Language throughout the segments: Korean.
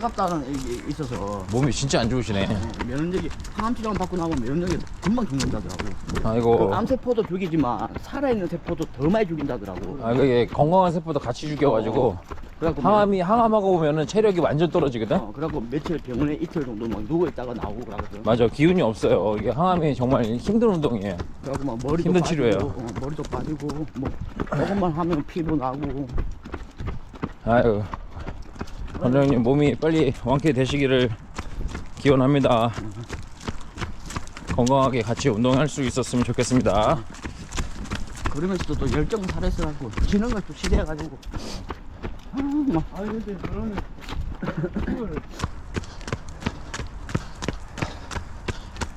차갑다는 게 있어서 몸이 진짜 안 좋으시네. 어, 면역력이 항암 치료만 받고 나면 면역력이 금방 죽는다더라고. 그 아이고. 암세포도 죽이지만 살아있는 세포도 더 많이 죽인다더라고. 아, 이게 건강한 세포도 같이 죽여가지고 그래갖고 항암이 항암하고 오면은 체력이 완전 떨어지거든. 어, 그래갖고 며칠 병원에 이틀 정도 막 누워 있다가 나오고 그러거든. 맞아, 기운이 없어요. 이게 항암이 정말 힘든 운동이에요. 그래갖고 막 머리도 힘든 빠지고, 치료예요. 어, 머리도 빠지고 뭐 조금만 하면 피부 나고. 아유, 원장님 몸이 빨리 완쾌 되시기를 기원합니다. 건강하게 같이 운동할 수 있었으면 좋겠습니다. 그러면서도 또 열정 살아있어갖고 지는 걸또 싫어해가지고. 아, 막 아니 근데 그러면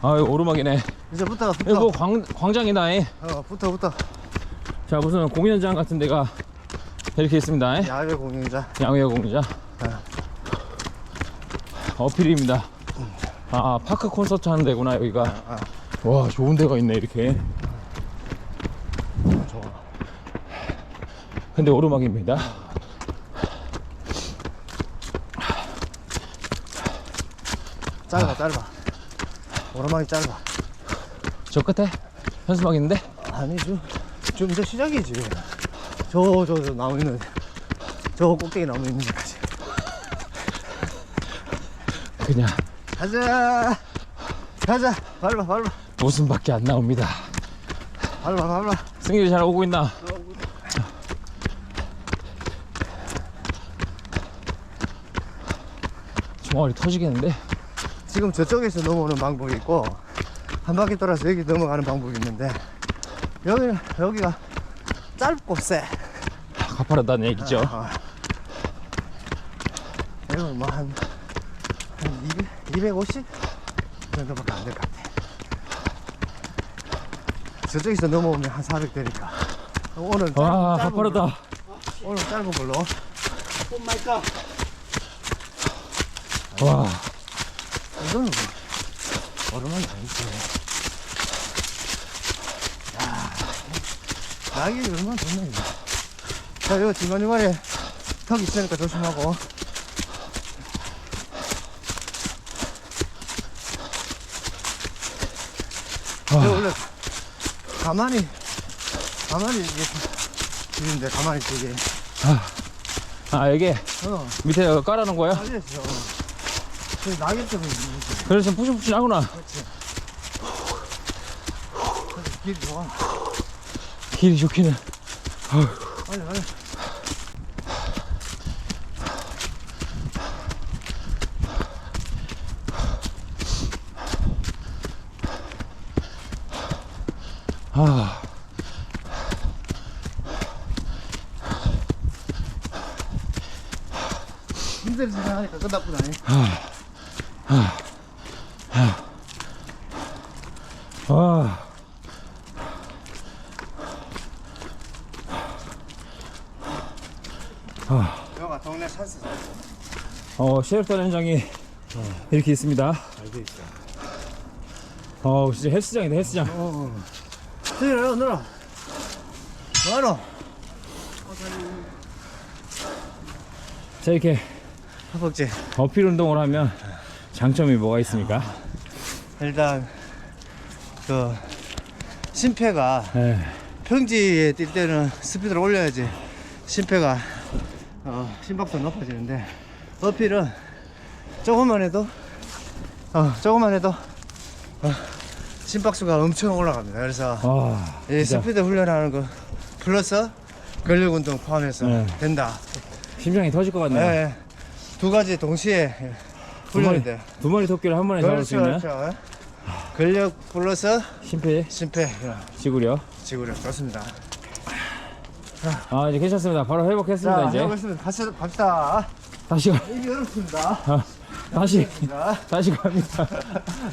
아유, 오르막이네. 이제부터 여기 붙어 뭐 광, 광장이다. 이. 어 붙어 붙어 자, 무슨 공연장 같은 데가 이렇게 있습니다. 이. 야외 공연장 양회 공연장. 어필입니다. 아, 파크 콘서트 하는 데구나, 여기가. 아, 와, 좋은 데가 있네, 이렇게. 근데 오르막입니다. 짧아 짧아 오르막이 짧아 저 끝에 현수막 있는데? 아니죠 지금 이제 시작이지 저 저 저 나무 있는 저 꼭대기 나무 있는 데까지 그냥 가자 가자 밟아 밟아 웃음밖에 안 나옵니다. 밟아 밟아 승일이 잘 오고 있나? 종아리 터지겠는데? 지금 저쪽에서 넘어오는 방법이 있고 한 바퀴 돌아서 여기 넘어가는 방법이 있는데 여기는 여기가 짧고 세 가파르다는 얘기죠. 어. 이건 뭐한 한 200, 250 정도밖에 안 될 것 같아. 저쪽에서 넘어오면 한 400 되니까. 오늘 짧- 와, 짧은 가파르다. 걸로, 오늘 짧은 걸로. 뽐말까? 와, 이거는 뭐 오르막이 아니지. 야, 낙이 얼마나 좋네, 이거. 자, 요 중간중간에 턱 있으니까 조심하고. 아. 저 원래 가만히, 가만히 이게 지는데 가만히 되게. 아, 여기 어, 밑에 깔아놓은 거야? 알겠어. 그 낙엽 때문에. 그래서 좀 푸신푸신하구나. 그렇지. 길 좋아. 길이 좋기는. 빨리, 빨리. 아, 힘들지 생각하니까 끝났구나. 와. 여가 동네 산수 어, 셰ルト 현장이 이렇게 있습니다. 알고 있어. 어, 진짜 헬스장이다, 헬스장. 어. 저 기로 오늘아. 뭐하노? 자, 이렇게 허벅지. 어필 운동을 하면 장점이 뭐가 있습니까? 일단 그 심폐가 네. 평지에 뛸 때는 스피드를 올려야지 심폐가 어, 심박수 높아지는데 어필은 조금만 해도 어, 조금만 해도 어, 심박수가 엄청 올라갑니다. 그래서 와, 이 진짜 스피드 훈련하는 거 플러스 근력 운동 포함해서 네. 된다. 심장이 터질 것 같네요. 네. 두 가지 동시에 두 마리, 훈련이 돼. 두 마리 토끼를 한 번에 잡을 수 그렇죠, 있는 그렇죠. 근력 플러스 심폐, 심폐 지구력. 지구력 좋습니다. 아, 이제 괜찮습니다. 바로 회복했습니다, 이제. 해보겠습니다. 같이 갑시다. 다시, 가, 입이 어렵습니다. 아, 다시, 자, 다시 갑니다.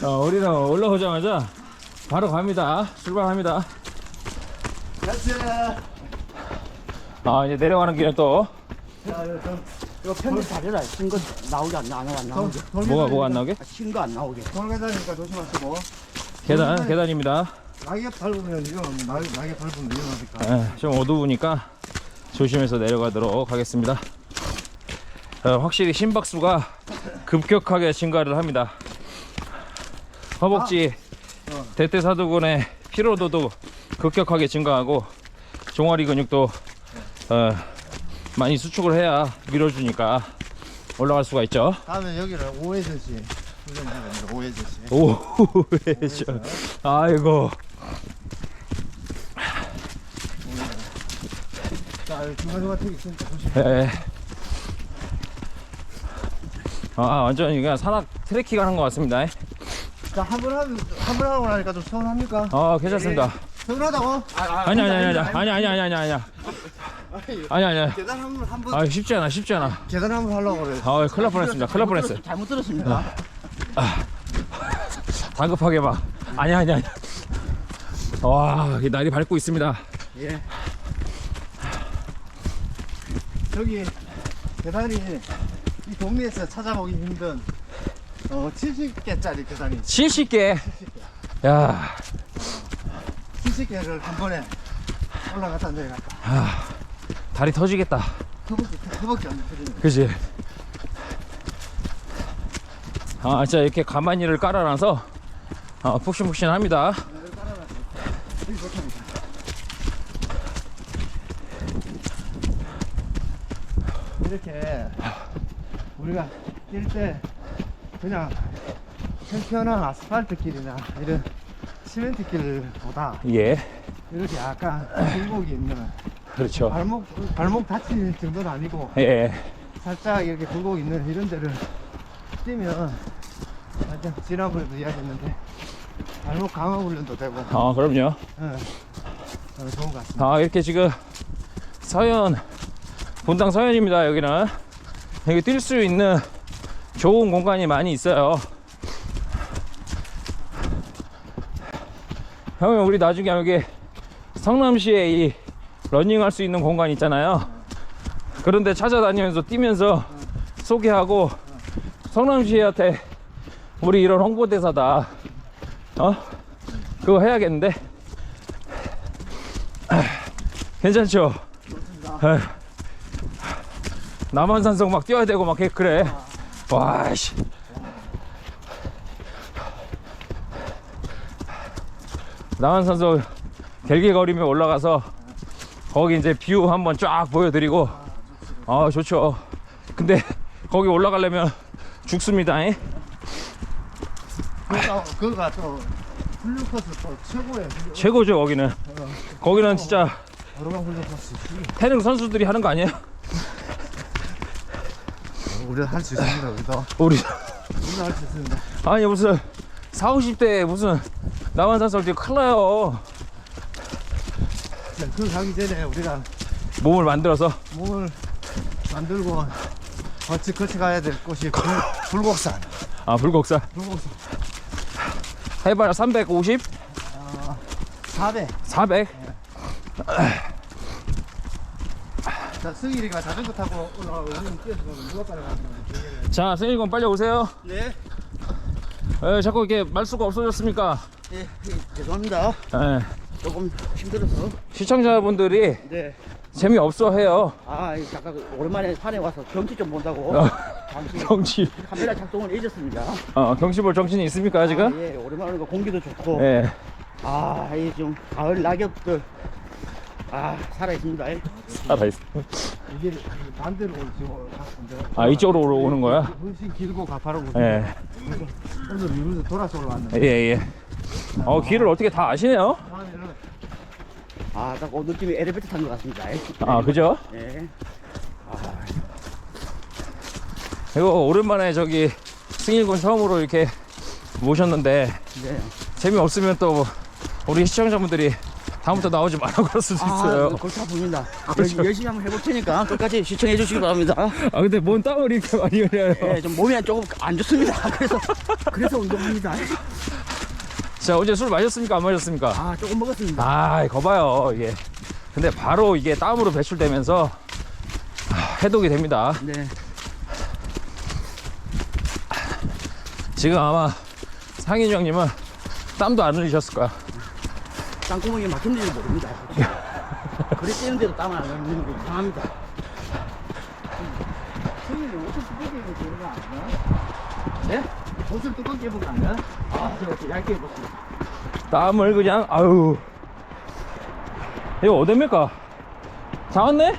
어, 우리는 올라오자마자 바로 갑니다. 출발합니다. 아, 이제 내려가는 길은 또 자, 저, 이거 편집 잘해라. 신거 나오게 안, 나, 안, 안 나오게. 뭐가, 뭐가 안 나오게? 신거 안 나오게. 돌계단이니까 조심하시고. 계단, 계단입니다. 낙엽 밟으면 낙, 낙엽 밟으면 위험하니까. 예, 좀 어두우니까 조심해서 내려가도록 하겠습니다. 어, 확실히 심박수가 급격하게 증가를 합니다. 허벅지 대퇴사두근의 피로도도 급격하게 증가하고 종아리 근육도 어, 많이 수축을 해야 밀어주니까 올라갈 수가 있죠. 다음에 여기를 오해저씨 훈련해야 오해저씨. 오, 저, 아이고. 자, 중간중간 턱 있으니까 조심. 예. 아, 완전 그냥 산악 트레킹 하는 것 같습니다. 자, 한번 하면, 한번 하고 나니까 좀 서운합니까? 아, 괜찮습니다. 서운하다고? 아니, 아니, 아니, 아니, 아니, 아니, 아니, 아니, 아니, 아니, 아니. 계단 한 번, 한 번, 아, 쉽지 않아, 쉽지 않아. 계단 한번 하려고 그래. 아, 큰일 날 뻔했습니다. 큰일 날 뻔했어요. 잘못 들었습니다. 다급하게 막. 아니, 아니, 아니. 와, 이 날이 밝고 있습니다. 예. 저기, 계단이 이 동네에서 찾아보기 힘든, 어, 70개짜리 계단이 70개. 야, 70개를 한 번에 올라갔다 내려갔다. 다리 터지겠다. 허벅지, 허벅지 안 터지네. 그지? 아, 진짜 이렇게 가만히를 깔아놔서 아, 푹신푹신합니다. 이렇게 우리가 뛸 때 그냥 평평한 아스팔트 길이나 이런 시멘트 길보다 예, 이렇게 약간 굴곡이 있는 그렇죠. 발목 발목 다칠 정도는 아니고 예, 살짝 이렇게 굴곡 있는 이런 데를 뛰면 완전 지난번에도 이야기했는데 발목 강화 훈련도 되고 아, 그럼요. 예. 어, 좋은 것 같습니다. 아, 이렇게 지금 서현, 본당 서현입니다. 여기는 여기 뛸 수 있는 좋은 공간이 많이 있어요. 형님, 우리 나중에 여기 성남시에 이 러닝 할 수 있는 공간 있잖아요. 그런데 찾아다니면서 뛰면서 소개하고 성남시한테 우리 이런 홍보대사다. 어? 그거 해야겠는데? 괜찮죠? 남한산성 막 뛰어야 되고 막 개- 그래. 와씨. 남한산성 갤ጌ거리며 올라가서 거기 이제 뷰 한번 쫙 보여드리고 아 좋죠. 근데 거기 올라가려면 죽습니다. 잉? 그러니까 그거가 또 훈련 코스 또 최고의 훈련- 최고죠 거기는. 거기는 진짜 여러분 훈련 코스. 태릉 선수들이 하는 거 아니에요? 우리가 할수 있습니다. 우리도 우리 우리도 할 수 있습니다. 아니 무슨 4, 50대 무슨 남한산성 뛰고 큰일 나요 자, 그 가기 전에 우리가 몸을 만들어서 몸을 만들고 거치 거치 가야 될 곳이 불, 불곡산. 아 불곡사 불곡산. 해발 350, 400. 400 자, 승일이가 자전거 타고 올라가고 우리는 뛰어서 누가 따라가는 건지. 자 승일군 빨리 오세요 네. 에, 자꾸 이렇게 말수가 없어졌습니까 예, 예, 죄송합니다. 에, 조금 힘들어서. 시청자분들이 네. 재미없어 해요 아, 이 잠깐 오랜만에 산에 와서 경치 좀 본다고. 어. 잠시 경치 카메라 작동을 잊었습니다. 어, 경치 볼 정신이 있습니까 지금? 아, 예, 오랜만에 오니까 공기도 좋고. 예. 아, 이 좀 가을 낙엽들. 아, 살아 있습니다. 예. 살아있어 이게 반대로 지금. 아 이쪽으로 오는 거야? 훨씬 길고 가파르고. 예. 오늘 이루서 돌아서 올라왔는데. 예 예 어 길을 어떻게 다 아시네요 다음에는 아, 딱 오늘 느낌이 엘리베이터 탄 것 같습니다. 예. 아 그죠? 예. 이거 오랜만에 저기 승일군 처음으로 이렇게 모셨는데 네. 재미 없으면 또 우리 시청자분들이 다음부터 나오지 말라고 그럴 수도 있어요. 아, 골치 아픕니다. 열- 열심히 한번 해볼 테니까 끝까지 시청해 주시기 바랍니다. 아 근데 뭔 땀을 이렇게 많이 흘려요? 예, 좀 몸이 조금 안 좋습니다. 그래서 그래서 운동합니다. 자 어제 술 마셨습니까? 안 마셨습니까? 아, 조금 먹었습니다. 아 거봐요 이게. 근데 바로 이게 땀으로 배출되면서 아, 해독이 됩니다. 네. 지금 아마 상인이 형님은 땀도 안 흘리셨을 거야. 땅구멍이 막힌지를 모릅니다. 그래 뛰는데도 땀을 안 흘리는 거 이상합니다. 형님 옷을 두껍게 그런 거 아니야? 네? 옷을 두껍게 입은 거 아니야? 아, 저 이렇게 얇게 입었습니다. 땀을 그냥 아유 이거 어딥니까? 다 왔네?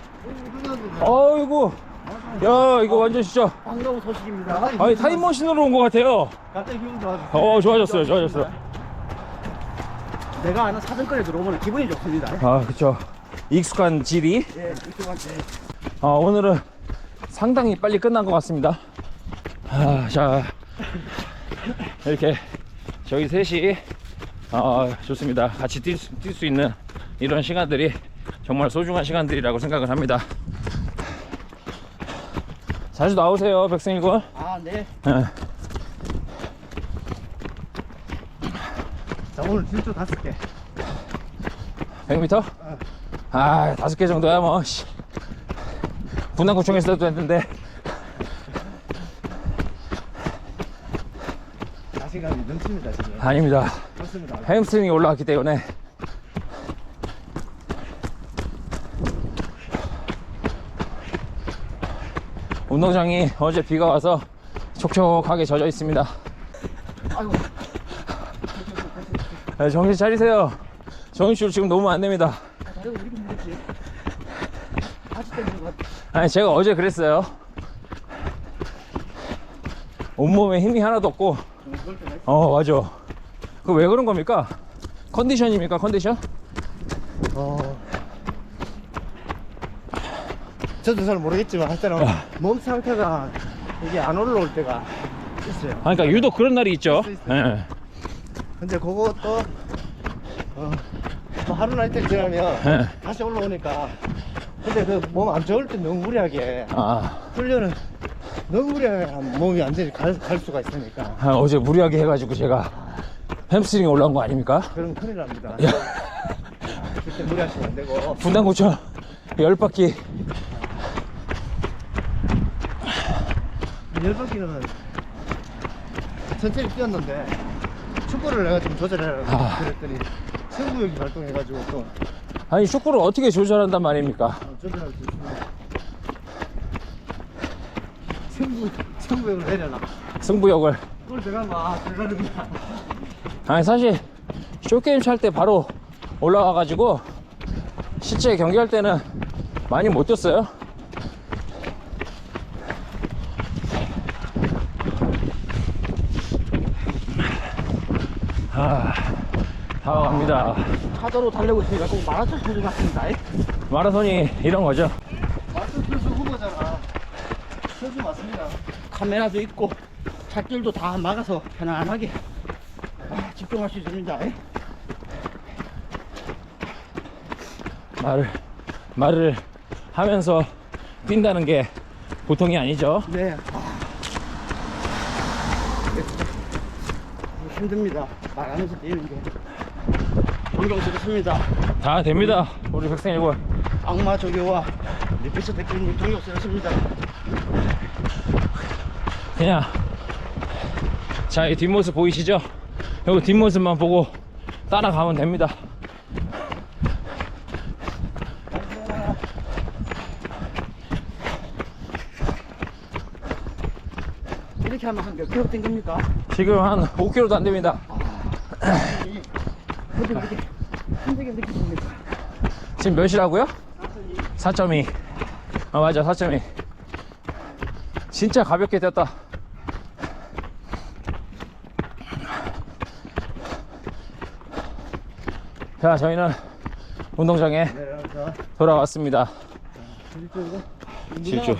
어이구 야 이거 완전 진짜 반가운 소식입니다. 아니 타임머신으로 온 것 같아요 갑자기 기분 좋아졌어요. 어 좋아졌어요 좋아졌어요 내가 아는 사정거리에 들어오면 기분이 좋습니다. 아 그쵸 익숙한 질이 예, 왔지. 아, 오늘은 상당히 빨리 끝난 것 같습니다. 아, 자, 이렇게 저희 셋이 아, 좋습니다. 같이 뛸 수, 뛸수 있는 이런 시간들이 정말 소중한 시간들이라고 생각을 합니다. 자주 나오세요, 백승일군. 아, 네. 예. 자 오늘 진짜 다섯 개 100m? 아, 다섯 개 정도야, 뭐, 씨. 분당구청에서 도 했는데, 자신감이 넘칩니다 지금 아닙니다. 좋습니다 햄스트링이 올라왔기 때문에 운동장이 어제 비가 와서 촉촉하게 젖어 있습니다. 아이고, 네, 정신 차리세요. 정신줄 지금 너무 안 됩니다. 아. 아니 제가 어제 그랬어요. 온몸에 힘이 하나도 없고 어 맞아. 그 왜 그런 겁니까? 컨디션입니까 컨디션? 어 저도 잘 모르겠지만 하여튼 몸 상태가 이게 안 올라올 때가 있어요 아, 그러니까 유독 그런 날이 있죠. 있어, 있어. 예. 근데 그것도 어, 뭐 하루 날때 지나면 예. 다시 올라오니까. 근데 그 몸 안 좋을 때 너무 무리하게. 아, 훈련은 너무 무리하게 하면 몸이 완전히 갈, 갈 수가 있으니까. 아, 어제 무리하게 해가지고 제가 햄스트링이 올라온 거 아닙니까? 그럼 큰일 납니다. 야, 그때 무리하시면 안 되고. 분당구청 열 바퀴. 열 바퀴는 천천히 뛰었는데 축구를 내가 좀 조절해라 아. 그랬더니 승부욕이 발동해가지고 또. 아니 축구를 어떻게 조절한단 말입니까? 어, 조절할 수 있습니다. 승부, 승부욕을 내려놔 승부욕을. 골 들어가면 아 들어가는구나. 아니 사실 쇼게임 찰 때 바로 올라와가지고 실제 경기할 때는 많이 못 뛰었어요 다 와갑니다 차도로 달리고 있으니까 꼭 마라톤 선수 같습니다. 마라톤이 이런 거죠 마스터 선수 후보잖아 선수 맞습니다 카메라도 있고 찻길도 다 막아서 편안하게 아, 집중할 수 있습니다. 말을 말을 하면서 뛴다는 게 보통이 아니죠 네. 아. 힘듭니다. 말하면서 뛰는 게. 존경스럽습니다. 다 됩니다 우리 백승일군 악마 조교와 리피스 대표님 존경스럽습니다. 그냥 자 이 뒷모습 보이시죠? 여기 뒷모습만 보고 따라가면 됩니다 이렇게 하면 한몇 킬로 뛴 겁니까? 지금 한 5km도 안 됩니다 힘들게 느끼십니까? 지금 몇이라고요? 4.2 아 맞아 4.2 진짜 가볍게 뛰었다 자 저희는 운동장에 돌아왔습니다 질주.